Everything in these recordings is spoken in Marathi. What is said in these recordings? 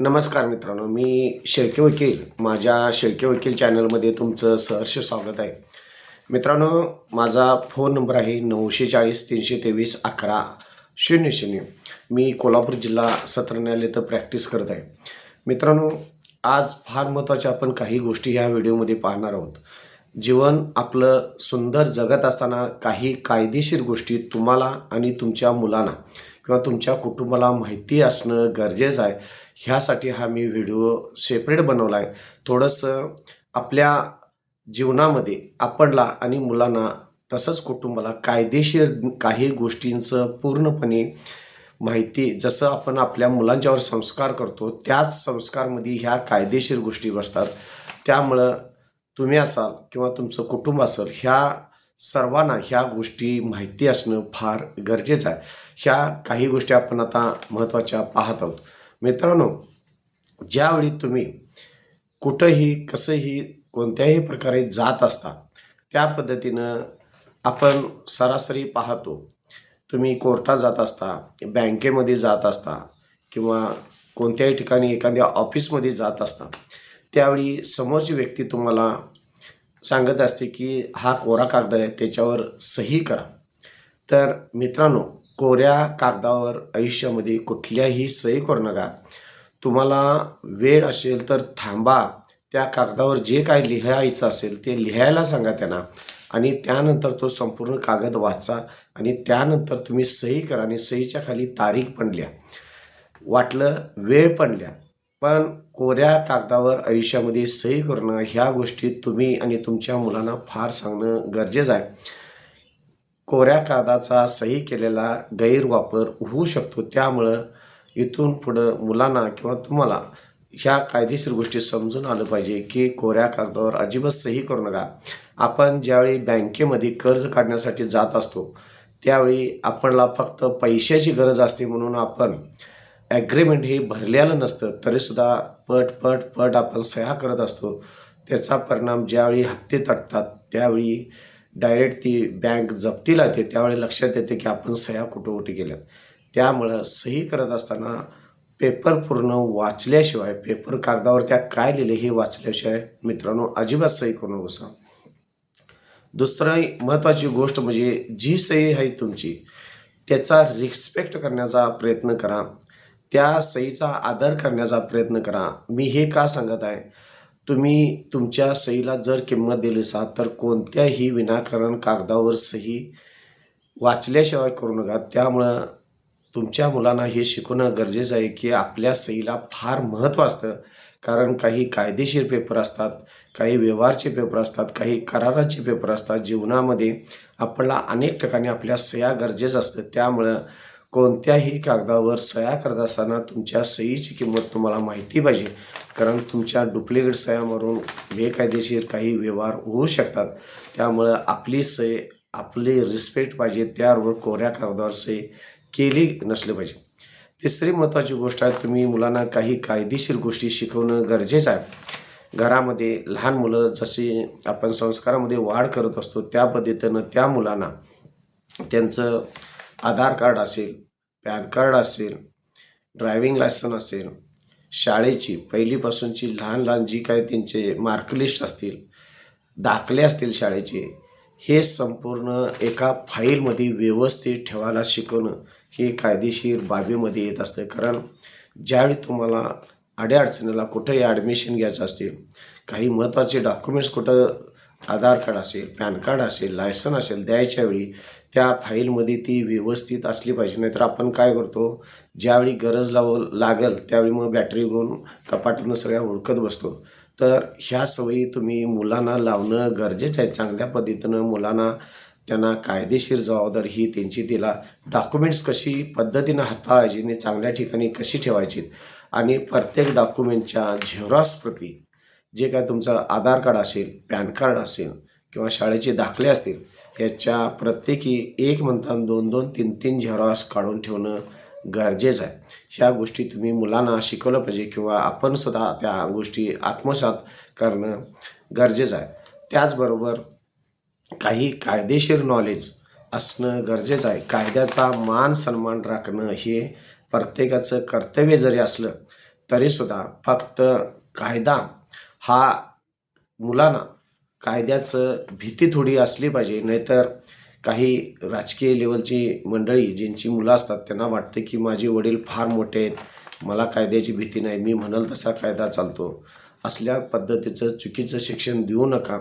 नमस्कार मित्रांनो मी शेळके वकील. माझ्या शेळके वकील चॅनलमध्ये तुमचं सहर्ष स्वागत आहे. मित्रांनो माझा फोन नंबर आहे नऊशे चाळीस तीनशे तेवीस अकरा शून्य शून्य. मी कोल्हापूर जिल्हा सत्र न्यायालयात प्रॅक्टिस करत आहे. मित्रांनो आज फार महत्त्वाच्या आपण काही गोष्टी ह्या व्हिडिओमध्ये पाहणार आहोत. जीवन आपलं सुंदर जगत असताना काही कायदेशीर गोष्टी तुम्हाला आणि तुमच्या मुलांना किंवा तुमच्या कुटुंबाला माहिती असणं गरजेचं आहे. ह्यासाठी हा मी व्हिडिओ सेपरेट बनवला आहे थोडंसं आपल्या जीवनामध्ये आपणला आणि मुलांना तसंच कुटुंबाला कायदेशीर काही गोष्टींचं पूर्णपणे माहिती जसं आपण आपल्या मुलांच्यावर संस्कार करतो त्याच संस्कारमध्ये ह्या कायदेशीर गोष्टी बसतात. त्यामुळं तुम्ही असाल किंवा तुमचं कुटुंब असेल ह्या सर्वांना ह्या गोष्टी माहिती असणं फार गरजेचं आहे. ह्या काही गोष्टी आपण आता महत्त्वाच्या पाहत आहोत. मित्रांनो ज्यावेळी तुम्ही कुठंही कसंही कोणत्याही प्रकारे जात असता त्या पद्धतीनं आपण सरासरी पाहतो तुम्ही कोर्टात जात असता बँकेमध्ये जात असता किंवा कोणत्याही ठिकाणी एखाद्या ऑफिसमध्ये जात असता त्यावेळी समोरची व्यक्ती तुम्हाला सांगत असते की हा कोरा कागद आहे त्याच्यावर सही करा. तर मित्रांनो कोऱ्या कागदावर आयुष्यामध्ये कुठल्याही सही करू नका. तुम्हाला वेळ असेल तर थांबा. त्या कागदावर जे काय लिहायचं असेल ते लिहायला सांगा त्यांना आणि त्यानंतर तो संपूर्ण कागद वाचा आणि त्यानंतर तुम्ही सही करा आणि सहीच्या खाली तारीख पण लिहा. वाटलं? वेळ पण लिहा. पण कोऱ्या कागदावर आयुष्यामध्ये सही करणं ह्या गोष्टी तुम्ही आणि तुमच्या मुलांना फार सांगणं गरजेचं आहे. कोऱ्या कागदाचा सही केलेला गैरवापर होऊ शकतो. त्यामुळं इथून पुढं मुलांना किंवा तुम्हाला ह्या कायदेशीर गोष्टी समजून आलं पाहिजे की कोऱ्या कागदावर अजिबात सही करू नका. आपण ज्यावेळी बँकेमध्ये कर्ज काढण्यासाठी जात असतो त्यावेळी आपणला फक्त पैशाची गरज असते म्हणून आपण ॲग्रीमेंट हे भरलेलं नसतं तरीसुद्धा पट पट पट आपण सह्या करत असतो. त्याचा परिणाम ज्यावेळी हप्ते तटतात त्यावेळी डायरेक्ट ती बँक जप्तीला येते त्यावेळी लक्षात येते की आपण सह्या कुठं कुठे गेल्यात. त्यामुळं सही करत असताना पेपर पूर्ण वाचल्याशिवाय पेपर कागदावर त्या काय लिहिले हे वाचल्याशिवाय मित्रांनो अजिबात सही करू नकोसा दुसरं महत्त्वाची गोष्ट म्हणजे जी सही आहे तुमची त्याचा रिस्पेक्ट करण्याचा प्रयत्न करा. त्या सहीचा आदर करण्याचा प्रयत्न करा. मी हे का सांगत आहे? तुम्ही तुमच्या सहीला जर किंमत दिली असाल तर कोणत्याही विनाकारण कागदावर सही वाचल्याशिवाय करू नका. त्यामुळं तुमच्या मुलांना हे शिकवणं गरजेचं आहे की आपल्या सहीला फार महत्त्व असतं. कारण काही कायदेशीर पेपर असतात काही व्यवहारचे पेपर असतात काही कराराचे पेपर असतात. जीवनामध्ये आपल्याला अनेक ठिकाणी आपल्या सह्या गरजेचं असतं. त्यामुळं कोणत्याही कागदावर सह्या करत असताना तुमच्या सहीची किंमत तुम्हाला माहिती पाहिजे. कारण तुमच्या डुप्लिकेट सह्यावरून बेकायदेशीर काही व्यवहार होऊ शकतात. त्यामुळं आपली सही आपली रिस्पेक्ट पाहिजे त्यावर कोऱ्या कागदावर सही केली नसली पाहिजे. तिसरी महत्त्वाची गोष्ट आहे तुम्ही मुलांना काही कायदेशीर गोष्टी शिकवणं गरजेचं आहे. घरामध्ये लहान मुलं जसे आपण संस्कारामध्ये वाढ करत असतो त्या पद्धतीनं त्या मुलांना त्यांचं आधार कार्ड असेल पॅन कार्ड असेल ड्रायव्हिंग लायसन असेल शाळेची पहिलीपासूनची लहान लहान जी काय त्यांचे मार्कलिस्ट असतील दाखले असतील शाळेचे हे संपूर्ण एका फाईलमध्ये व्यवस्थित ठेवायला शिकवणं हे कायदेशीर बाबीमध्ये येत असतं. कारण ज्यावेळी तुम्हाला अडीअडचणीला कुठंही ॲडमिशन घ्यायचं असते काही महत्त्वाचे डॉक्युमेंट्स कुठं आधार कार्ड असेल पॅन कार्ड असेल लायसन असेल द्यायच्या वेळी त्या फाईलमध्ये ती व्यवस्थित असली पाहिजे. नाहीतर आपण काय करतो ज्यावेळी गरज लाव लागेल त्यावेळी मग बॅटरी घेऊन कपाटातनं सगळ्या ओळखत बसतो. तर ह्या सवयी तुम्ही मुलांना लावणं गरजेचं आहे. चांगल्या पद्धतीनं मुलांना त्यांना कायदेशीर जबाबदारी ही त्यांची तिला डॉक्युमेंट्स कशी पद्धतीनं हाताळायची आणि चांगल्या ठिकाणी कशी ठेवायची. आणि प्रत्येक डॉक्युमेंटच्या झेरॉक्स प्रती जे काय तुमचं आधार कार्ड असेल पॅन कार्ड असेल किंवा शाळेचे दाखले असतील याच्या प्रत्येकी एक म्हणताना दोन दोन तीन तीन झेरॉक्स काढून ठेवणं गरजेचं आहे. ह्या गोष्टी तुम्ही मुलांना शिकवलं पाहिजे किंवा आपण सुद्धा त्या गोष्टी आत्मसात करणं गरजेचं आहे. त्याचबरोबर काही कायदेशीर नॉलेज असणं गरजेचं आहे. कायद्याचा मान सन्मान राखणं हे प्रत्येकाचं कर्तव्य जरी असलं तरीसुद्धा फक्त कायदा हा मुलांना कायद्याचं भीती थोडी असली पाहिजे. नाहीतर काही राजकीय लेवलची मंडळी ज्यांची मुलं असतात त्यांना वाटतं की माझे वडील फार मोठे आहेत मला कायद्याची भीती नाही मी म्हणाल तसा कायदा चालतो. असल्या पद्धतीचं चुकीचं शिक्षण देऊ नका.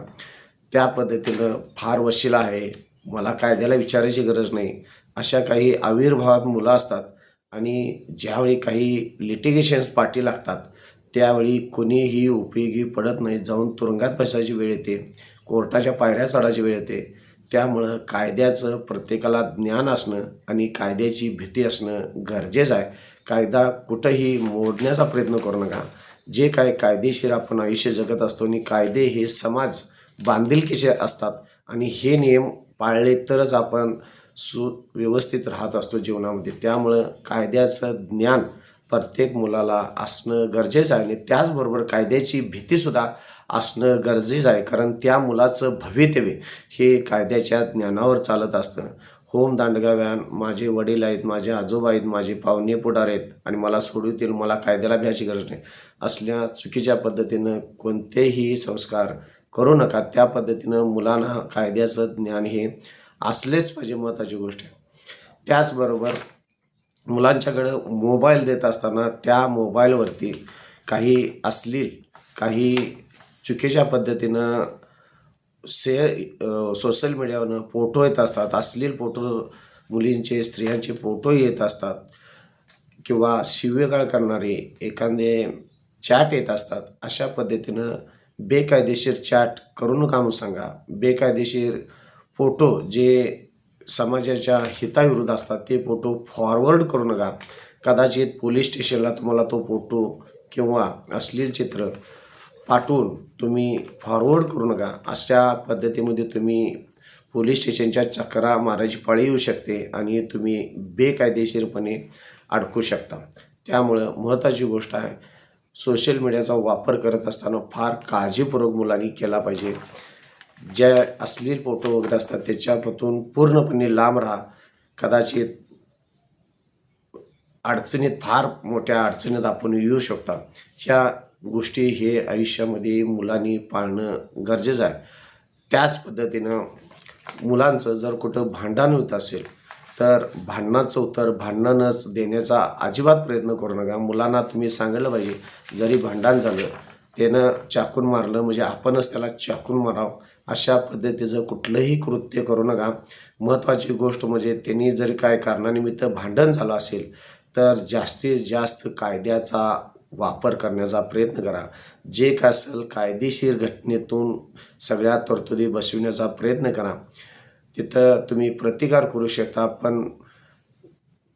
त्या पद्धतीनं फार वशिला आहे. मला कायद्याला विचारायची गरज नाही. अशा काही आविर्भावात मुलं असतात आणि ज्यावेळी काही लिटिगेशन्स पाठी लागतात त्यावेळी कुणीही उपयोगी पडत नाही. जाऊन तुरुंगात बसायची वेळ येते. कोर्टाच्या पायऱ्या चढायची वेळ येते. त्यामुळं कायद्याचं प्रत्येकाला ज्ञान असणं आणि कायद्याची भीती असणं गरजेचं आहे. कायदा कुठंही मोडण्याचा प्रयत्न करू नका. जे काय कायदेशीर आपण आयुष्य जगत असतो आणि कायदे हे समाज बांधिलकीचे असतात आणि हे नियम पाळले तरच आपण सुव्यवस्थित राहत असतो जीवनामध्ये. त्यामुळं कायद्याचं ज्ञान प्रत्येक मुलाला असणं गरजेचं आहे आणि त्याचबरोबर कायद्याची भीतीसुद्धा असणं गरजेचं आहे. कारण त्या मुलाचं भवितव्य हे कायद्याच्या ज्ञानावर चालत असतं. होम दांडगाव्यान माझे वडील आहेत माझे आजोबा आहेत माझे पाहुणे पुढार आहेत आणि मला सोडवतील मला कायद्याला भ्यायची गरज नाही. असल्या चुकीच्या पद्धतीनं कोणतेही संस्कार करू नका. त्या पद्धतीनं मुलांना कायद्याचं ज्ञान हे असलेच पाहिजे महत्त्वाची गोष्ट आहे. त्याचबरोबर मुलांच्याकडं मोबाईल देत असताना त्या मोबाईलवरती काही अश्लील काही चुकीच्या पद्धतीनं से सोशल मीडियावरनं फोटो येत असतात अश्लील फोटो मुलींचे स्त्रियांचे फोटो येत असतात किंवा शिवेगाळ करणारे एखादे चॅट येत असतात अशा पद्धतीनं बेकायदेशीर चॅट करू नका म्हणून सांगा. बेकायदेशीर फोटो जे समाजाच्या हिताविरुद्ध असतात ते फोटो फॉरवर्ड करू नका. कदाचित पोलीस स्टेशनला तुम्हाला तो फोटो किंवा अश्लील चित्र पाठवून तुम्ही फॉरवर्ड करू नका. अशा पद्धतीमध्ये तुम्ही पोलीस स्टेशनच्या चक्रा मारायची पाळी येऊ शकते आणि तुम्ही बेकायदेशीरपणे अडकू शकता. त्यामुळं महत्त्वाची गोष्ट आहे सोशल मीडियाचा वापर करत असताना फार काळजीपूर्वक मुलांनी केला पाहिजे. ज्या अश्लील फोटो वगैरे असतात त्याच्यापासून पूर्णपणे लांब राहा. कदाचित अडचणीत फार मोठ्या अडचणीत आपण येऊ शकता. ह्या गोष्टी हे आयुष्यामध्ये मुलांनी पाळणं गरजेचं आहे. त्याच पद्धतीनं मुलांचं जर कुठं भांडण होत असेल तर भांडणाचं उत्तर भांडणच देण्याचा अजिबात प्रयत्न करू नका. मुलांना तुम्ही सांगितलं पाहिजे जरी भांडण झालं त्यानं चाकून मारलं म्हणजे आपणच त्याला चाकून मारावं. अशा पद्धतीचं कुठलंही कृत्य करू नका. महत्त्वाची गोष्ट म्हणजे त्यांनी जरी काय कारणानिमित्त भांडण झालं असेल तर जास्तीत जास्त कायद्याचा वापर करण्याचा प्रयत्न करा. जे काय असेल कायदेशीर घटनेतून सगळ्या तरतुदी बसविण्याचा प्रयत्न करा. तिथं तुम्ही प्रतिकार करू शकता पण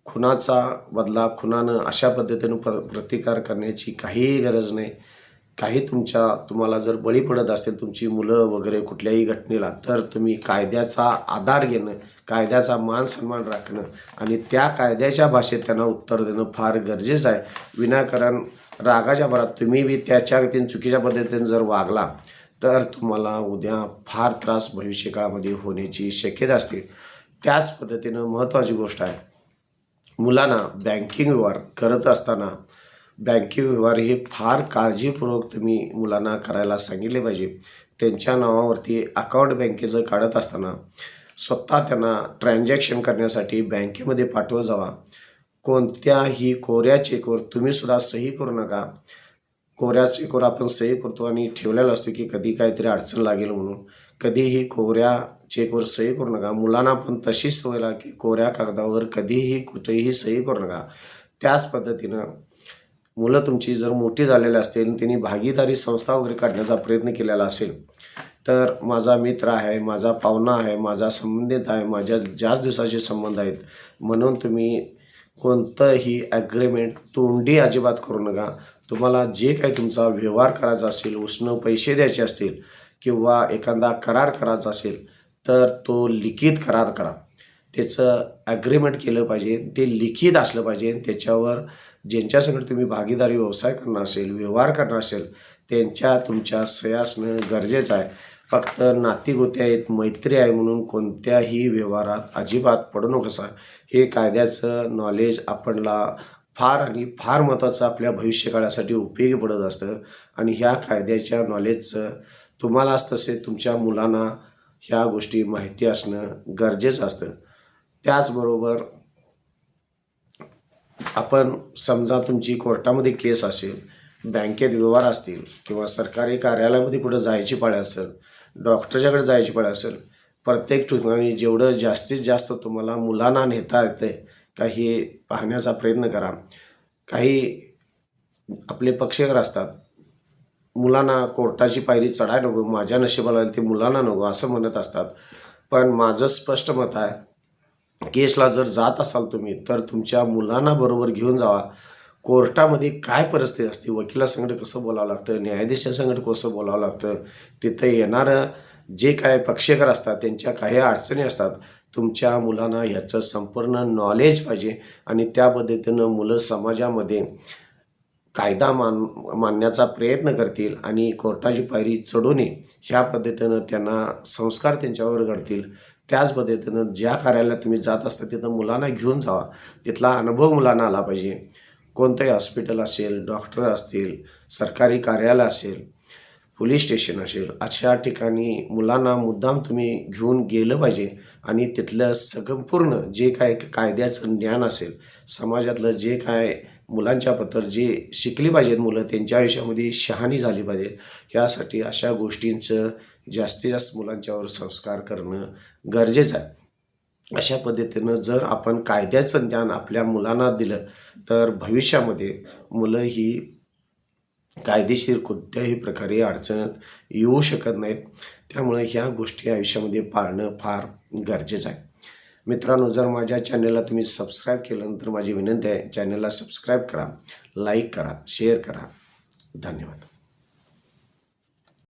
खुनाचा बदला खुनानं अशा पद्धतीनं प प्रतिकार करण्याची काहीही गरज नाही. काही तुमच्या तुम्हाला जर बळी पडत असेल तुमची मुलं वगैरे कुठल्याही घटनेला तर तुम्ही कायद्याचा आधार घेणं कायद्याचा मान सन्मान राखणं आणि त्या कायद्याच्या भाषेत त्यांना उत्तर देणं फार गरजेचं आहे. विनाकारण रागाच्या भरात तुम्ही बी त्याच्या गतीने चुकीच्या पद्धतीने जर वागला तर तुम्हाला उद्या फार त्रास भविष्यकाळामध्ये होण्याची शक्यता असते. त्याच पद्धतीनं महत्त्वाची गोष्ट आहे मुलांना बँकिंग व्यवहार करत असताना बँकिंग व्यवहार हे फार काळजीपूर्वक तुम्ही मुलांना करायला सांगितले पाहिजे. त्यांच्या नावावरती अकाउंट बँकेचं काढत असताना स्वतः त्यांना ट्रान्झॅक्शन करण्यासाठी बँकेमध्ये पाठवत जावा. कोणत्याही कोऱ्या चेकवर तुम्हीसुद्धा सही करू नका. कोऱ्या चेकवर आपण सही करतो आणि ठेवलेला असतो की कधी काहीतरी अडचण लागेल म्हणून. कधीही कोऱ्या चेकवर सही करू नका. मुलांना पण तशी सवय लाग की कोऱ्या कागदावर कधीही कुठेही सही करू नका. त्याच पद्धतीनं मुलं तुमची जर मोठी झालेली असतील त्यांनी भागीदारी संस्था वगैरे काढण्याचा प्रयत्न केलेला असेल तर माझा मित्र आहे माझा पाहुणा आहे माझा संबंधित आहे माझ्या जास्त दिवसाचे संबंध आहेत म्हणून तुम्ही कोणतंही ॲग्रीमेंट तोंडी अजिबात करू नका. तुम्हाला जे काही तुमचा व्यवहार करायचा असेल उसनं पैसे द्यायचे असतील किंवा एखादा करार करायचा असेल तर तो लिखित करार करा. त्याचं ॲग्रीमेंट केलं पाहिजे ते लिखित असलं पाहिजे त्याच्यावर ज्यांच्यासंगड तुम्ही भागीदारी व्यवसाय करणार असेल व्यवहार करणार असेल त्यांच्या तुमच्या सह्या असणं गरजेचं आहे. फक्त नातीगोती आहेत मैत्री आहे म्हणून कोणत्याही व्यवहारात अजिबात पडू नकोसा. हे कायद्याचं नॉलेज आपणला फार आणि फार महत्त्वाचं आपल्या भविष्यकाळासाठी उपयोगी पडत असतं. आणि ह्या कायद्याच्या नॉलेजचं तुम्हालाच तसे तुमच्या मुलांना ह्या गोष्टी माहिती असणं गरजेचं असतं. त्याचबरोबर आपण समजा तुमची कोर्टामध्ये केस असेल बँकेत व्यवहार असतील किंवा सरकारी कार्यालयामध्ये कुठं जायची पाळी असेल डॉक्टरच्याकडे जायची पाळी असेल प्रत्येक ठिकाणी जेवढं जास्तीत जास्त तुम्हाला मुलांना नेता येते का हे पाहण्याचा प्रयत्न करा. काही आपले पक्षकार असतात मुलांना कोर्टाची पायरी चढाय नको माझ्या नशिबाला ते मुलांना नको असं म्हणत असतात. पण माझं स्पष्ट मत आहे केसला जर जात असाल तुम्ही तर तुमच्या मुलांना बरोबर घेऊन जावा. कोर्टामध्ये काय परिस्थिती असते? वकिलासंगड कसं बोलावं लागतं? न्यायाधीशासंगड कसं बोलावं लागतं? तिथं येणारं जे काय पक्षकार असतात त्यांच्या काही अडचणी असतात तुमच्या मुलांना ह्याचं संपूर्ण नॉलेज पाहिजे आणि त्या पद्धतीनं मुलं समाजामध्ये कायदा मान मानण्याचा प्रयत्न करतील आणि कोर्टाची पायरी चढू नये ह्या पद्धतीनं त्यांना संस्कार त्यांच्यावर घडतील. त्याच पद्धतीनं ज्या कार्यालयात तुम्ही जात असता तिथं मुलांना घेऊन जावा. तिथला अनुभव मुलांना आला पाहिजे. कोणतंही हॉस्पिटल असेल डॉक्टर असतील सरकारी कार्यालय असेल पोलीस स्टेशन असेल अशा ठिकाणी मुलांना मुद्दाम तुम्ही घेऊन गेलं पाहिजे. आणि तिथलं संपूर्ण जे काय कायद्याचं ज्ञान असेल समाजातलं जे काय मुलांच्या पत्र जे शिकली पाहिजेत मुलं त्यांच्या आयुष्यामध्ये शहाणी झाली पाहिजे यासाठी अशा गोष्टींचं जास्तीत जास्त मुलांच्यावर संस्कार करणं गरजेचं आहे. अशा पद्धतीनं जर आपण कायद्याचं ज्ञान आपल्या मुलांना दिलं तर भविष्यामध्ये मुलं ही कायदेशीर कोणत्याही प्रकारे अडचणीत येऊ शकत नाहीत. त्यामुळे ह्या गोष्टी आयुष्यामध्ये पाळणं फार गरजेचं आहे. मित्रांनो जर माझ्या चॅनलला तुम्ही सबस्क्राईब केलं तर माझी विनंती आहे चॅनलला सबस्क्राईब करा लाईक करा शेअर करा. धन्यवाद.